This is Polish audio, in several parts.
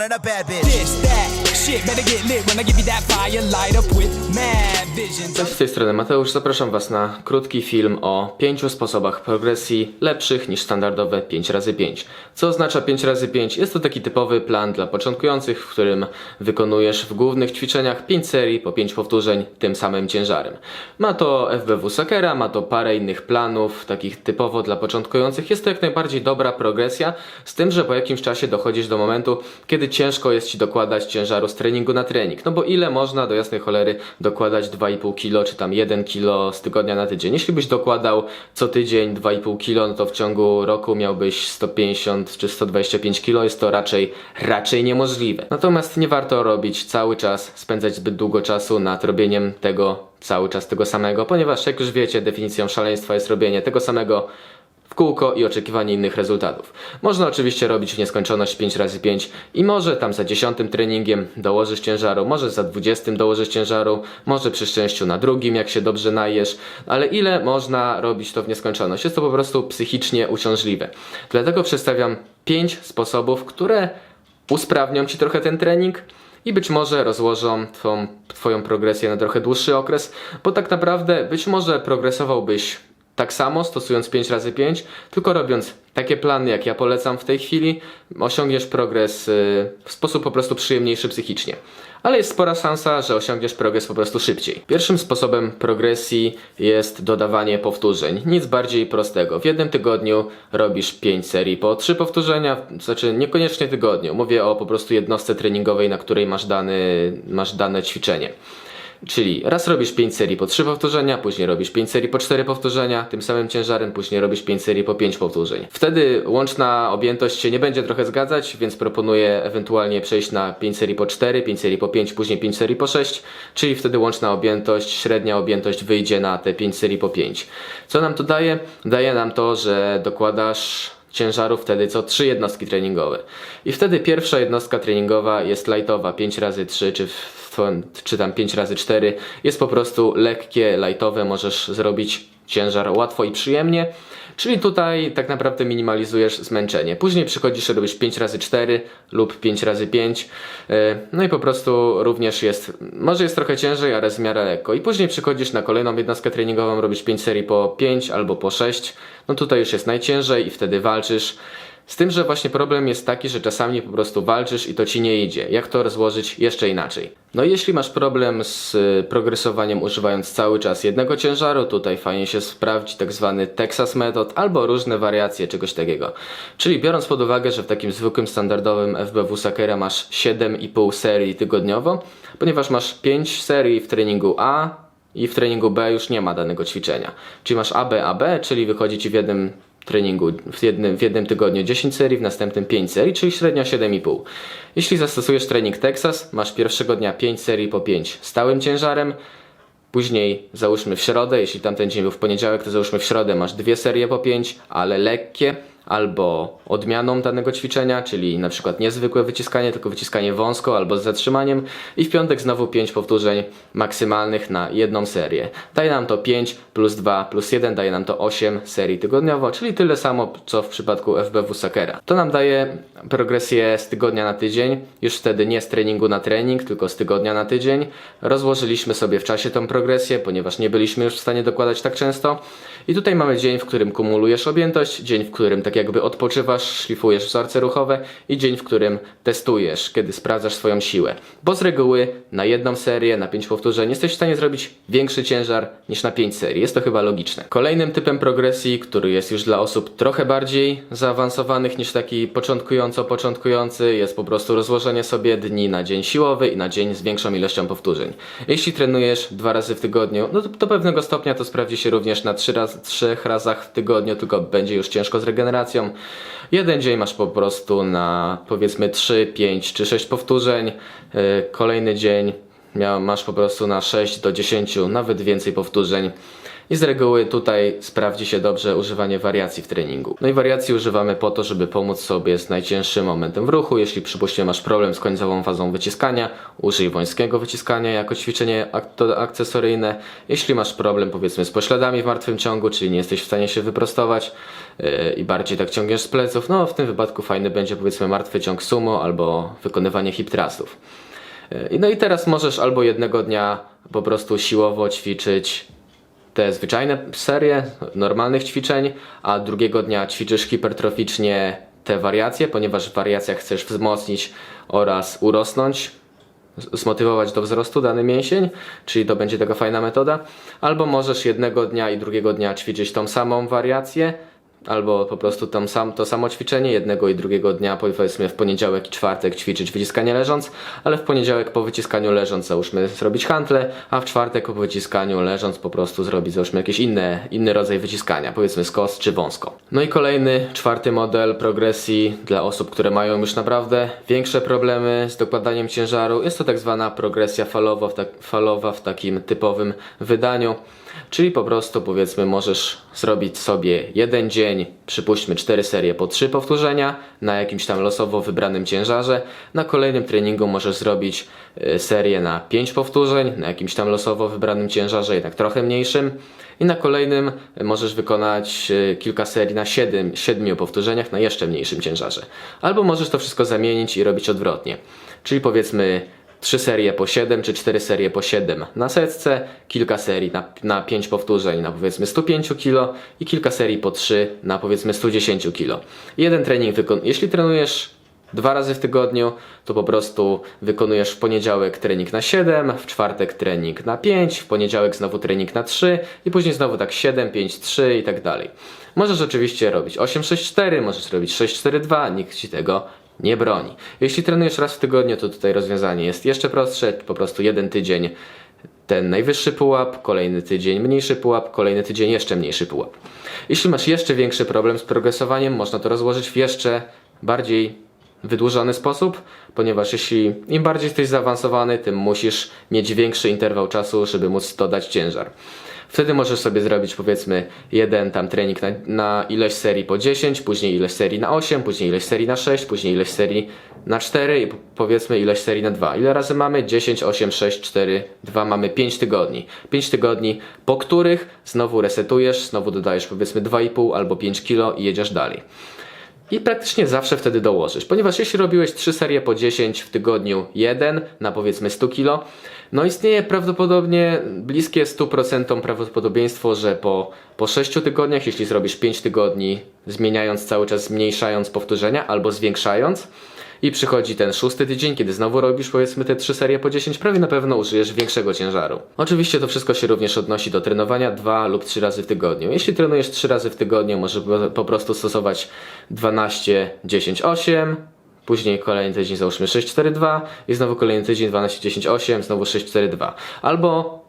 and a bad bitch. This, that, shit, better get lit when I give you that fire. Light up with mad visions. Z tej strony Mateusz. Zapraszam Was na krótki film o pięciu sposobach progresji lepszych niż standardowe 5x5. Co oznacza 5x5? Jest to taki typowy plan dla początkujących, w którym wykonujesz w głównych ćwiczeniach 5 serii po 5 powtórzeń tym samym ciężarem. Ma to FBW Sakera, ma to parę innych planów, takich typowo dla początkujących. Jest to jak najbardziej dobra progresja, z tym, że po jakimś czasie dochodzisz do momentu, kiedy ciężko jest Ci dokładać ciężaru z treningu na trening. No bo ile można do jasnej cholery dokładać 2,5 kg czy tam 1 kg z tygodnia na tydzień? Jeśli byś dokładał co tydzień 2,5 kg, no to w ciągu roku miałbyś 150 czy 125 kg. Jest to raczej, raczej niemożliwe. Natomiast nie warto robić cały czas, spędzać zbyt długo czasu nad robieniem tego cały czas tego samego, ponieważ jak już wiecie, definicją szaleństwa jest robienie tego samego w kółko i oczekiwanie innych rezultatów. Można oczywiście robić w nieskończoność 5 razy 5 i może tam za 10 treningiem dołożysz ciężaru, może za 20 dołożysz ciężaru, może przy szczęściu na drugim, jak się dobrze najesz, ale ile można robić to w nieskończoność? Jest to po prostu psychicznie uciążliwe. Dlatego przedstawiam 5 sposobów, które usprawnią Ci trochę ten trening i być może rozłożą twą, Twoją progresję na trochę dłuższy okres, bo tak naprawdę być może progresowałbyś tak samo, stosując 5 razy 5 tylko robiąc takie plany, jak ja polecam w tej chwili, osiągniesz progres y, w sposób po prostu przyjemniejszy psychicznie. Ale jest spora szansa, że osiągniesz progres po prostu szybciej. Pierwszym sposobem progresji jest dodawanie powtórzeń. Nic bardziej prostego. W jednym tygodniu robisz 5 serii po 3 powtórzenia, znaczy niekoniecznie tygodniu. Mówię o po prostu jednostce treningowej, na której masz, dany, masz dane ćwiczenie. Czyli raz robisz 5 serii po 3 powtórzenia, później robisz 5 serii po 4 powtórzenia, tym samym ciężarem, później robisz 5 serii po 5 powtórzeń. Wtedy łączna objętość się nie będzie trochę zgadzać, więc proponuję ewentualnie przejść na 5 serii po 4, 5 serii po 5, później 5 serii po 6, czyli wtedy łączna objętość, średnia objętość wyjdzie na te 5 serii po 5. Co nam to daje? Daje nam to, że dokładasz ciężaru wtedy co 3 jednostki treningowe. I wtedy pierwsza jednostka treningowa jest lightowa 5 razy 3 czy, czy tam 5 razy 4 jest po prostu lekkie, lightowe, możesz zrobić ciężar łatwo i przyjemnie. Czyli tutaj tak naprawdę minimalizujesz zmęczenie. Później przychodzisz, robisz 5 razy 4 lub 5 razy 5 No i po prostu również jest, może jest trochę ciężej, ale w miarę lekko. I później przychodzisz na kolejną jednostkę treningową, robisz 5 serii po 5 albo po 6. No tutaj już jest najciężej i wtedy walczysz. Z tym, że właśnie problem jest taki, że czasami po prostu walczysz i to ci nie idzie. Jak to rozłożyć jeszcze inaczej? No jeśli masz problem z y, progresowaniem używając cały czas jednego ciężaru, tutaj fajnie się sprawdzi tak zwany Texas Method albo różne wariacje czegoś takiego. Czyli biorąc pod uwagę, że w takim zwykłym standardowym FBW Sakera masz 7,5 serii tygodniowo, ponieważ masz 5 serii w treningu A, i w treningu B już nie ma danego ćwiczenia. Czyli masz AB, AB, czyli wychodzi ci w jednym treningu, w jednym, w jednym tygodniu 10 serii, w następnym 5 serii, czyli średnio 7,5. Jeśli zastosujesz trening Texas, masz pierwszego dnia 5 serii po 5 stałym ciężarem, Później załóżmy w środę, jeśli tamten dzień był w poniedziałek, to załóżmy w środę masz dwie serie po 5, ale lekkie, albo odmianą danego ćwiczenia, czyli na przykład niezwykłe wyciskanie, tylko wyciskanie wąsko albo z zatrzymaniem i w piątek znowu 5 powtórzeń maksymalnych na jedną serię. Daje nam to 5 plus 2 plus 1 daje nam to 8 serii tygodniowo, czyli tyle samo co w przypadku FBW Sakera. To nam daje progresję z tygodnia na tydzień, już wtedy nie z treningu na trening, tylko z tygodnia na tydzień. Rozłożyliśmy sobie w czasie tą progresję, ponieważ nie byliśmy już w stanie dokładać tak często. I tutaj mamy dzień, w którym kumulujesz objętość, dzień, w którym tak jakby odpoczywasz, szlifujesz wzorce ruchowe i dzień, w którym testujesz, kiedy sprawdzasz swoją siłę. Bo z reguły na jedną serię, na 5 powtórzeń jesteś w stanie zrobić większy ciężar niż na 5 serii. Jest to chyba logiczne. Kolejnym typem progresji, który jest już dla osób trochę bardziej zaawansowanych niż taki początkująco początkujący, jest po prostu rozłożenie sobie dni na dzień siłowy i na dzień z większą ilością powtórzeń. Jeśli trenujesz dwa razy w tygodniu, no to do pewnego stopnia to sprawdzi się również na trzy raz, trzech razach w tygodniu, tylko będzie już ciężko z regeneracją. Jeden dzień masz po prostu na powiedzmy 3, 5 czy 6 powtórzeń. Yy, Kolejny dzień masz po prostu na 6 do 10, nawet więcej powtórzeń. I z reguły tutaj sprawdzi się dobrze używanie wariacji w treningu. No i wariacji używamy po to, żeby pomóc sobie z najcięższym momentem w ruchu. Jeśli przypuśćmy masz problem z końcową fazą wyciskania, użyj wąskiego wyciskania jako ćwiczenie akcesoryjne. Jeśli masz problem powiedzmy z pośladami w martwym ciągu, czyli nie jesteś w stanie się wyprostować yy, i bardziej tak ciągniesz z pleców, no w tym wypadku fajny będzie powiedzmy martwy ciąg sumo albo wykonywanie hip thrustów. Yy, No i teraz możesz albo jednego dnia po prostu siłowo ćwiczyć te zwyczajne serie normalnych ćwiczeń, a drugiego dnia ćwiczysz hipertroficznie te wariacje, ponieważ w wariacjach chcesz wzmocnić oraz urosnąć, zmotywować do wzrostu dany mięsień, czyli to będzie taka fajna metoda. Albo możesz jednego dnia i drugiego dnia ćwiczyć tą samą wariację, albo po prostu tam sam, to samo ćwiczenie jednego i drugiego dnia, powiedzmy w poniedziałek i czwartek ćwiczyć wyciskanie leżąc, ale w poniedziałek po wyciskaniu leżąc załóżmy zrobić hantle, a w czwartek po wyciskaniu leżąc po prostu zrobić załóżmy jakiś inny, inny rodzaj wyciskania, powiedzmy skos czy wąsko. No i kolejny, czwarty model progresji dla osób, które mają już naprawdę większe problemy z dokładaniem ciężaru. Jest to tak zwana progresja falowa w, tak, falowa w takim typowym wydaniu. Czyli po prostu powiedzmy możesz zrobić sobie jeden dzień, przypuśćmy cztery serie po trzy powtórzenia na jakimś tam losowo wybranym ciężarze. Na kolejnym treningu możesz zrobić y, serię na pięć powtórzeń na jakimś tam losowo wybranym ciężarze, jednak trochę mniejszym. I na kolejnym y, możesz wykonać y, kilka serii na 7, siedmiu powtórzeniach na jeszcze mniejszym ciężarze. Albo możesz to wszystko zamienić i robić odwrotnie. Czyli powiedzmy 3 serie po 7 czy 4 serie po 7 na setce, kilka serii na, na 5 powtórzeń na powiedzmy 105 kg i kilka serii po 3 na powiedzmy 110 kg. Jeden trening wykon jeśli trenujesz dwa razy w tygodniu, to po prostu wykonujesz w poniedziałek trening na 7, w czwartek trening na 5, w poniedziałek znowu trening na 3 i później znowu tak 7, 5, 3 i tak dalej. Możesz oczywiście robić 8, 6, 4, możesz robić 6, 4, 2, nikt ci tego nie broni. Jeśli trenujesz raz w tygodniu, to tutaj rozwiązanie jest jeszcze prostsze, po prostu jeden tydzień ten najwyższy pułap, kolejny tydzień mniejszy pułap, kolejny tydzień jeszcze mniejszy pułap. Jeśli masz jeszcze większy problem z progresowaniem, można to rozłożyć w jeszcze bardziej wydłużony sposób, ponieważ jeśli im bardziej jesteś zaawansowany, tym musisz mieć większy interwał czasu, żeby móc dodać ciężar. Wtedy możesz sobie zrobić powiedzmy jeden tam trening na, na ileś serii po 10, później ileś serii na 8, później ileś serii na 6, później ileś serii na 4 i po- powiedzmy ileś serii na 2. Ile razy mamy? 10, 8, 6, 4, 2. Mamy 5 tygodni. 5 tygodni, po których znowu resetujesz, znowu dodajesz powiedzmy 2,5 albo 5 kilo i jedziesz dalej. I praktycznie zawsze wtedy dołożysz, ponieważ jeśli robiłeś 3 serie po 10 w tygodniu 1 na powiedzmy 100 kg, no istnieje prawdopodobnie bliskie 100% prawdopodobieństwo, że po, po 6 tygodniach, jeśli zrobisz 5 tygodni, zmieniając cały czas, zmniejszając powtórzenia albo zwiększając, i przychodzi ten szósty tydzień, kiedy znowu robisz powiedzmy te trzy serie po 10, prawie na pewno użyjesz większego ciężaru. Oczywiście to wszystko się również odnosi do trenowania dwa lub trzy razy w tygodniu. Jeśli trenujesz trzy razy w tygodniu, możesz po- prostu stosować 12, 10, 8, Później kolejny tydzień załóżmy 6, 4, 2 i znowu kolejny tydzień 12, 10, 8, znowu 6, 4, 2. Albo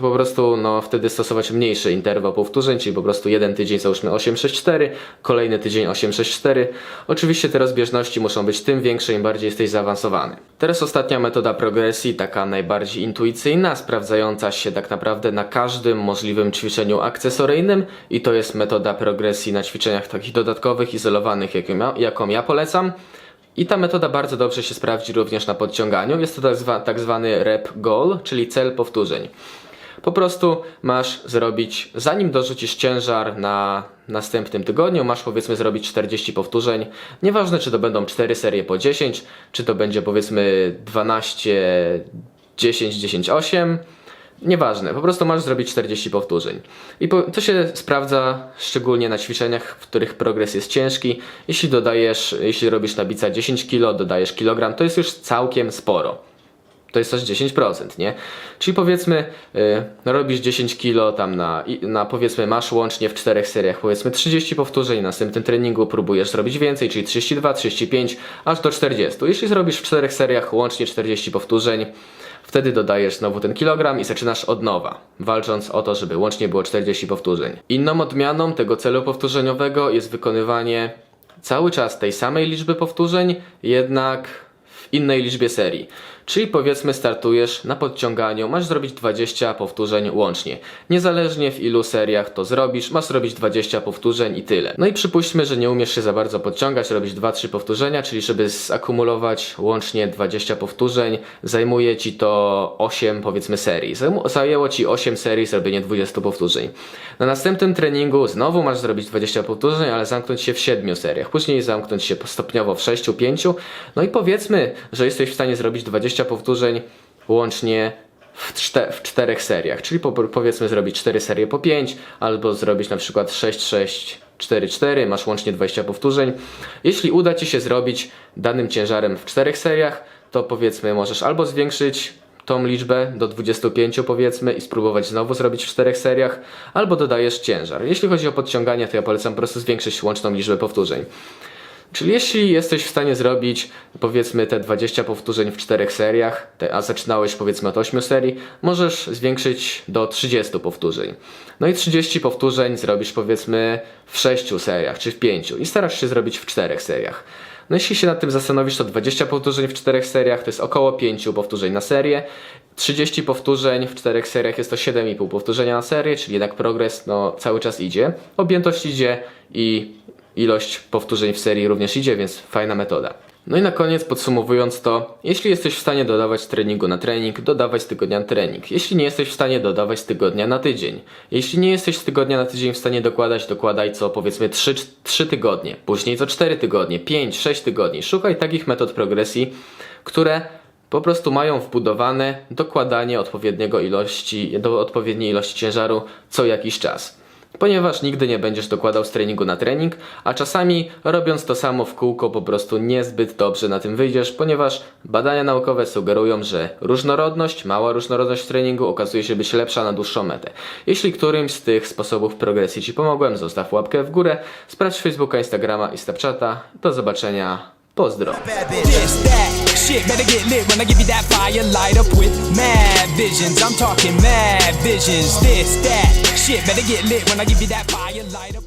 po prostu no, wtedy stosować mniejszy interwał powtórzeń, czyli po prostu jeden tydzień załóżmy 8, 6, 4, kolejny tydzień 8, 6, 4. Oczywiście te rozbieżności muszą być tym większe, im bardziej jesteś zaawansowany. Teraz ostatnia metoda progresji, taka najbardziej intuicyjna, sprawdzająca się tak naprawdę na każdym możliwym ćwiczeniu akcesoryjnym i to jest metoda progresji na ćwiczeniach takich dodatkowych, izolowanych, jaką ja, jaką ja polecam. I ta metoda bardzo dobrze się sprawdzi również na podciąganiu. Jest to tak, zwa, tak zwany rep goal, czyli cel powtórzeń. Po prostu masz zrobić, zanim dorzucisz ciężar na następnym tygodniu, masz powiedzmy zrobić 40 powtórzeń. Nieważne, czy to będą 4 serie po 10, czy to będzie powiedzmy 12, 10, 10, 8. Nieważne, po prostu masz zrobić 40 powtórzeń. I po, to się sprawdza szczególnie na ćwiczeniach, w których progres jest ciężki. Jeśli dodajesz, jeśli robisz na bica 10 kg, dodajesz kilogram, to jest już całkiem sporo. To jest też 10%, nie? Czyli powiedzmy, y, robisz 10 kg tam na, na, powiedzmy, masz łącznie w czterech seriach, powiedzmy 30 powtórzeń, na następnym treningu próbujesz zrobić więcej, czyli 32, 35, aż do 40. Jeśli zrobisz w czterech seriach łącznie 40 powtórzeń, wtedy dodajesz znowu ten kilogram i zaczynasz od nowa, walcząc o to, żeby łącznie było 40 powtórzeń. Inną odmianą tego celu powtórzeniowego jest wykonywanie cały czas tej samej liczby powtórzeń, jednak w innej liczbie serii. Czyli powiedzmy startujesz na podciąganiu, masz zrobić 20 powtórzeń łącznie. Niezależnie w ilu seriach to zrobisz, masz zrobić 20 powtórzeń i tyle. No i przypuśćmy, że nie umiesz się za bardzo podciągać, robić 2-3 powtórzenia, czyli żeby zakumulować łącznie 20 powtórzeń, zajmuje ci to 8 powiedzmy serii. Zajęło ci 8 serii zrobienie 20 powtórzeń. Na następnym treningu znowu masz zrobić 20 powtórzeń, ale zamknąć się w 7 seriach. Później zamknąć się stopniowo w 6, 5. No i powiedzmy, że jesteś w stanie zrobić 20 powtórzeń łącznie w, w czterech seriach, czyli po, powiedzmy zrobić 4 serie po 5, albo zrobić na przykład 6, 6, 4, 4, masz łącznie 20 powtórzeń. Jeśli uda Ci się zrobić danym ciężarem w czterech seriach, to powiedzmy możesz albo zwiększyć tą liczbę do 25 powiedzmy i spróbować znowu zrobić w czterech seriach, albo dodajesz ciężar. Jeśli chodzi o podciąganie, to ja polecam po prostu zwiększyć łączną liczbę powtórzeń. Czyli jeśli jesteś w stanie zrobić powiedzmy te 20 powtórzeń w czterech seriach, te, a zaczynałeś powiedzmy od 8 serii, możesz zwiększyć do 30 powtórzeń. No i 30 powtórzeń zrobisz powiedzmy w 6 seriach czy w 5 i starasz się zrobić w czterech seriach. No jeśli się nad tym zastanowisz, to 20 powtórzeń w czterech seriach to jest około 5 powtórzeń na serię. 30 powtórzeń w czterech seriach jest to 7,5 powtórzenia na serię, czyli jednak progres no, cały czas idzie. Objętość idzie i ilość powtórzeń w serii również idzie, więc fajna metoda. No i na koniec podsumowując to, jeśli jesteś w stanie dodawać treningu na trening, dodawać z tygodnia na trening. Jeśli nie jesteś w stanie dodawać z tygodnia na tydzień. Jeśli nie jesteś z tygodnia na tydzień w stanie dokładać, dokładaj co powiedzmy 3, 3 tygodnie, później co 4 tygodnie, 5, 6 tygodni. Szukaj takich metod progresji, które po prostu mają wbudowane dokładanie odpowiedniego ilości, do odpowiedniej ilości ciężaru co jakiś czas ponieważ nigdy nie będziesz dokładał z treningu na trening, a czasami robiąc to samo w kółko po prostu niezbyt dobrze na tym wyjdziesz, ponieważ badania naukowe sugerują, że różnorodność, mała różnorodność w treningu okazuje się być lepsza na dłuższą metę. Jeśli którymś z tych sposobów progresji Ci pomogłem, zostaw łapkę w górę, sprawdź Facebooka, Instagrama i Snapchata. Do zobaczenia, pozdro! Shit better get lit when I give you that fire. Light up with mad visions. I'm talking mad visions. This, that, shit better get lit when I give you that fire. Light up.